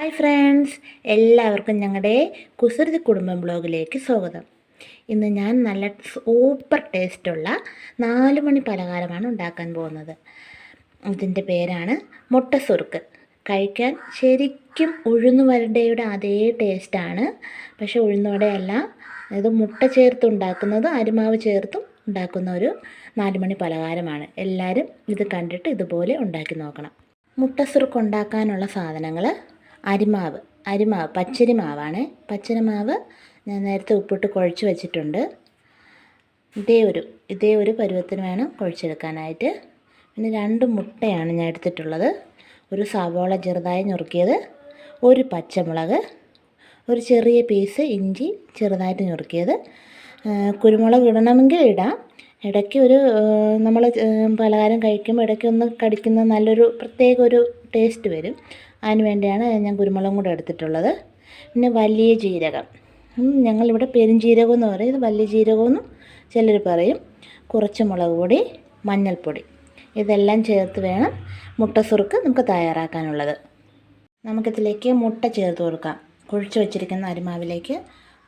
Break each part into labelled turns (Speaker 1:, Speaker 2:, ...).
Speaker 1: Hi friends എല്ലാവർക്കും ഞങ്ങളുടെ കുസൃതി കുടുംബം ബ്ലോഗിലേക്ക് സ്വാഗതം. ഇന്ന് ഞാൻ നല്ല സൂപ്പർ ടേസ്റ്റുള്ള നാല് മണി പലഹാരമാണ് ഉണ്ടാക്കാൻ പോകുന്നത്. ഇതിന്റെ പേരാണ് മുട്ട സുറുക്ക്. കഴിക്കാൻ ശരിക്കും ഉഴുന്നുവരടയുടെ അതേ ടേസ്റ്റാണ്. പക്ഷേ ഉഴുന്നുവടയല്ല ഇത് മുട്ട ചേർത്ത് ഉണ്ടാക്കുന്നത് അരിമാവ് ചേർത്തും ഉണ്ടാക്കുന്ന ഒരു നാല് മണി പലഹാരമാണ്. എല്ലാവരും ഇത് കണ്ടിട്ട് ഇതുപോലെ ഉണ്ടാക്കി നോക്കണം. മുട്ട സുറുക്ക് ഉണ്ടാക്കാനുള്ള സാധനങ്ങൾ അരിമാവ് അരിമാവ് പച്ചരി മാവാണ് പച്ചരി മാവ് ഞാൻ നേരത്തെ ഉപ്പിട്ട് കുഴച്ച് വെച്ചിട്ടുണ്ട്. ഇതേ ഒരു ഇതേ ഒരു പരുവത്തിന് വേണം കുഴച്ചെടുക്കാനായിട്ട്. പിന്നെ രണ്ട് മുട്ടയാണ് ഞാൻ എടുത്തിട്ടുള്ളത്. ഒരു സവോള ചെറുതായി ഞുറുക്കിയത് ഒരു പച്ചമുളക് ഒരു ചെറിയ പീസ് ഇഞ്ചി ചെറുതായിട്ട് ഞുറുക്കിയത്. കുരുമുളക് ഇടണമെങ്കിൽ ഇടാം. ഇടയ്ക്ക് ഒരു നമ്മൾ പലഹാരം കഴിക്കുമ്പോൾ ഇടയ്ക്ക് ഒന്ന് കടിക്കുന്ന നല്ലൊരു പ്രത്യേക ഒരു ടേസ്റ്റ് വരും. അതിന് വേണ്ടിയാണ് ഞാൻ കുരുമുളകും കൂടെ എടുത്തിട്ടുള്ളത്. പിന്നെ വലിയ ജീരകം. ഞങ്ങളിവിടെ പെരുംജീരകം എന്ന് പറയും. ഇത് വലിയ ജീരകമെന്നും ചിലർ പറയും. കുറച്ച് മുളക് പൊടി മഞ്ഞൾപ്പൊടി. ഇതെല്ലാം ചേർത്ത് വേണം മുട്ട സുറുക്ക് നമുക്ക് തയ്യാറാക്കാനുള്ളത്. നമുക്കിതിലേക്ക് മുട്ട ചേർത്ത് കൊടുക്കാം. കുഴിച്ച് വെച്ചിരിക്കുന്ന അരിമാവിലേക്ക്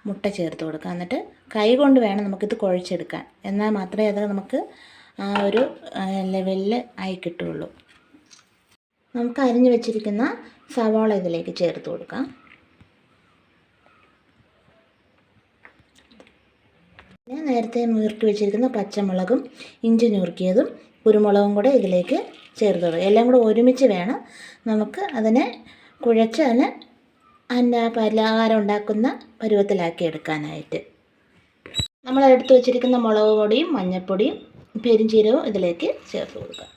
Speaker 1: മുട്ട ചേർത്ത് കൊടുക്കാം. എന്നിട്ട് കൈ കൊണ്ട് വേണം നമുക്കിത് കുഴച്ചെടുക്കാൻ. എന്നാൽ മാത്രമേ അത് നമുക്ക് ആ ഒരു ലെവലിൽ ആയി കിട്ടുകയുള്ളൂ. നമുക്ക് അരിഞ്ഞു വെച്ചിരിക്കുന്ന സവാള ഇതിലേക്ക് ചേർത്ത് കൊടുക്കാം. പിന്നെ നേരത്തെ നുറുക്കി വെച്ചിരിക്കുന്ന പച്ചമുളകും ഇഞ്ചി നുറുക്കിയതും കുരുമുളകും കൂടെ ഇതിലേക്ക് ചേർത്ത് കൊടുക്കുക എല്ലാം കൂടെ ഒരുമിച്ച് വേണം നമുക്ക് അതിനെ കുഴച്ച് അതിനെ അതിന്റെ പലഹാരം ഉണ്ടാക്കുന്ന പരുവത്തിലാക്കി എടുക്കാനായിട്ട്. നമ്മൾ എടുത്തു വെച്ചിരിക്കുന്ന മുളക് പൊടിയും മഞ്ഞൾപ്പൊടിയും പെരിഞ്ചീരകവും ഇതിലേക്ക് ചേർത്ത് കൊടുക്കുക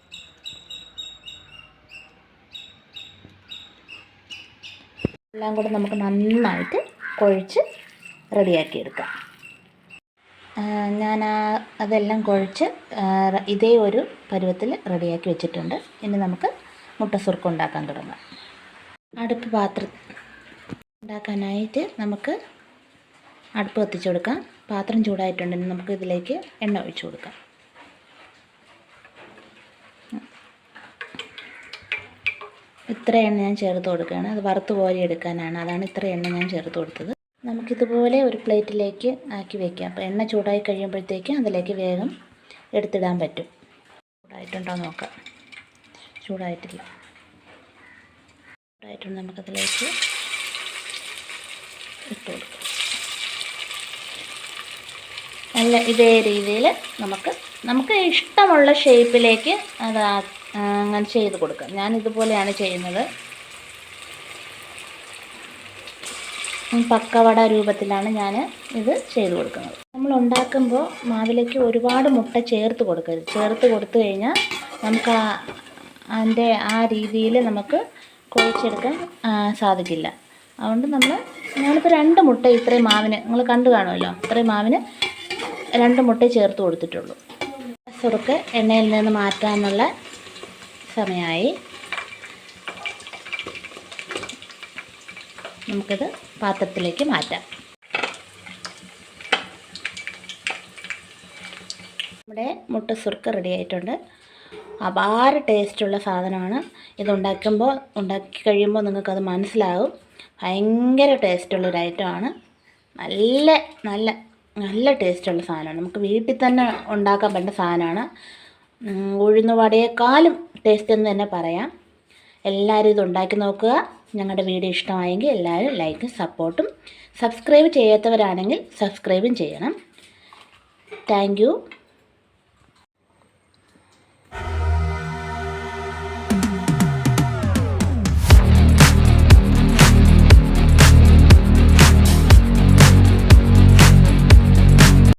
Speaker 1: എല്ലാം കൂടെ നമുക്ക് നന്നായിട്ട് കുഴച്ച് റെഡിയാക്കി എടുക്കാം ഞാൻ ആ അതെല്ലാം കുഴച്ച് ഇതേ ഒരു പരുവത്തിൽ റെഡിയാക്കി വെച്ചിട്ടുണ്ട്. ഇനി നമുക്ക് മുട്ട സുർക്ക ഉണ്ടാക്കാൻ തുടങ്ങാം. അടുപ്പ് പാത്രം ഉണ്ടാക്കാനായിട്ട് നമുക്ക് അടുപ്പ് കത്തിച്ചു കൊടുക്കാം. പാത്രം ചൂടായിട്ടുണ്ടെങ്കിൽ നമുക്ക് ഇതിലേക്ക് എണ്ണ ഒഴിച്ചു കൊടുക്കാം. ഇത്ര എണ്ണ ഞാൻ ചേർത്ത് കൊടുക്കുകയാണ്. അത് വറുത്ത് കോരി എടുക്കാനാണ്. അതാണ് ഇത്ര എണ്ണ ഞാൻ ചേർത്ത് കൊടുത്തത്. നമുക്കിതുപോലെ ഒരു പ്ലേറ്റിലേക്ക് ആക്കി വെക്കാം. അപ്പോൾ എണ്ണ ചൂടായി കഴിയുമ്പോഴത്തേക്ക് അതിലേക്ക് വേഗം എടുത്തിടാൻ പറ്റും. ചൂടായിട്ടുണ്ടോ നോക്കാം. ചൂടായിട്ടില്ല. ചൂടായിട്ടുണ്ട്. നമുക്കതിലേക്ക് ഇട്ട് കൊടുക്കാം. നല്ല ഇതേ രീതിയിൽ നമുക്ക് നമുക്ക് ഇഷ്ടമുള്ള ഷേപ്പിലേക്ക് അത് അങ്ങനെ ചെയ്ത് കൊടുക്കാം. ഞാൻ ഇതുപോലെയാണ് ചെയ്യുന്നത്. പക്കവട രൂപത്തിലാണ് ഞാൻ ഇത് ചെയ്ത് കൊടുക്കുന്നത്. നമ്മൾ ഉണ്ടാക്കുമ്പോൾ മാവിലേക്ക് ഒരുപാട് മുട്ട ചേർത്ത് കൊടുക്കരുത്. ചേർത്ത് കൊടുത്തു കഴിഞ്ഞാൽ നമുക്ക് അതിന്റെ ആ രീതിയിൽ നമുക്ക് കുഴച്ചെടുക്കാൻ സാധിക്കില്ല. അതുകൊണ്ട് നമ്മൾ ഞാനിപ്പോൾ രണ്ട് മുട്ട ഇത്രയും മാവിന് നിങ്ങൾ കണ്ടു കാണുമല്ലോ? ഇത്രയും മാവിന് രണ്ട് മുട്ട ചേർത്ത് കൊടുത്തിട്ടുള്ളൂ. സുറുക്ക് എണ്ണയിൽ നിന്ന് മാറ്റാനുള്ള സമയമായി. നമുക്കിത് പാത്രത്തിലേക്ക് മാറ്റാം. നമ്മുടെ മുട്ട സുറുക്ക് റെഡി ആയിട്ടുണ്ട്. അപാര ടേസ്റ്റുള്ള സാധനമാണ്. ഇതുണ്ടാക്കുമ്പോൾ ഉണ്ടാക്കി കഴിയുമ്പോൾ നിങ്ങൾക്കത് മനസ്സിലാകും ഭയങ്കര ടേസ്റ്റുള്ളൊരു ഐറ്റമാണ് നല്ല നല്ല നല്ല ടേസ്റ്റുള്ള സാധനമാണ്. നമുക്ക് വീട്ടിൽ തന്നെ ഉണ്ടാക്കാൻ പറ്റുന്ന സാധനമാണ്. ഉഴുന്നുവടയേക്കാളും ടേസ്റ്റ് എന്ന് തന്നെ പറയാം. എല്ലാവരും ഇത് ഉണ്ടാക്കി നോക്കുക. ഞങ്ങളുടെ വീഡിയോ ഇഷ്ടമായെങ്കിൽ എല്ലാവരും ലൈക്കും സപ്പോർട്ടും സബ്സ്ക്രൈബ് ചെയ്യാത്തവരാണെങ്കിൽ സബ്സ്ക്രൈബും ചെയ്യണം. താങ്ക്